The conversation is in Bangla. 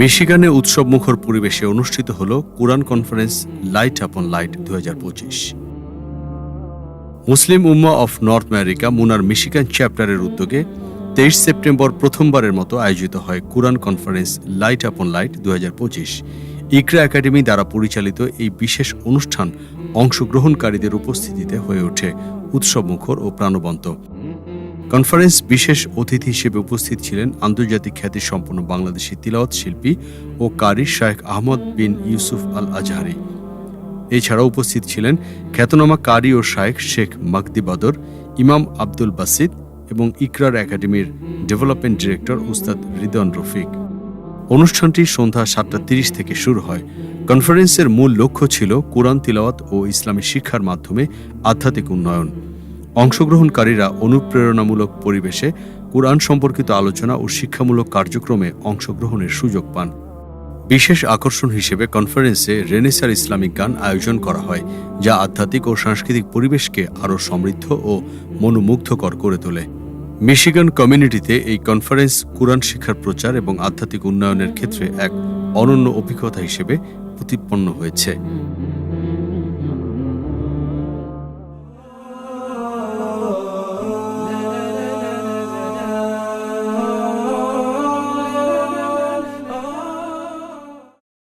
মিশিগানে উৎসবমুখর পরিবেশে অনুষ্ঠিত হল Quran conference light upon light দুহাজার পঁচিশ। Muslim Ummah of North America Munnar Michigan চ্যাপ্টারের উদ্যোগে তেইশ সেপ্টেম্বর প্রথমবারের মতো আয়োজিত হয় Quran conference light upon light দুহাজার পঁচিশ। ইকরা একাডেমি দ্বারা পরিচালিত এই বিশেষ অনুষ্ঠান অংশগ্রহণকারীদের উপস্থিতিতে হয়ে ওঠে উৎসবমুখর ও প্রাণবন্ত। কনফারেন্স বিশেষ অতিথি হিসেবে উপস্থিত ছিলেন আন্তর্জাতিক খ্যাতি সম্পন্ন বাংলাদেশি তিলাওয়াত শিল্পী ও কারি শায়েখ আহমদ বিন ইউসুফ আল আজহারি এছাড়াও উপস্থিত ছিলেন খ্যাতনামা কারি ও শায়েখ শেখ মাকদি বদর, ইমাম আব্দুল বাসিদ এবং ইকরার একাডেমির ডেভেলপমেন্ট ডিরেক্টর উস্তাদ রিদন রফিক। অনুষ্ঠানটি সন্ধ্যা সাতটা তিরিশ থেকে শুরু হয়। কনফারেন্সের মূল লক্ষ্য ছিল কোরআন তিলাওয়াত ও ইসলামী শিক্ষার মাধ্যমে আধ্যাত্মিক উন্নয়ন। অংশগ্রহণকারীরা অনুপ্রেরণামূলক পরিবেশে কোরআন সম্পর্কিত আলোচনা ও শিক্ষামূলক কার্যক্রমে অংশগ্রহণের সুযোগ পান। বিশেষ আকর্ষণ হিসেবে কনফারেন্সে রেনেসার ইসলামিক গান আয়োজন করা হয়, যা আধ্যাত্মিক ও সাংস্কৃতিক পরিবেশকে আরও সমৃদ্ধ ও মনোমুগ্ধকর করে তোলে। মিশিগান কমিউনিটিতে এই কনফারেন্স কোরআন শিক্ষার প্রচার এবং আধ্যাত্মিক উন্নয়নের ক্ষেত্রে এক অনন্য অভিজ্ঞতা হিসেবে প্রতিপন্ন হয়েছে।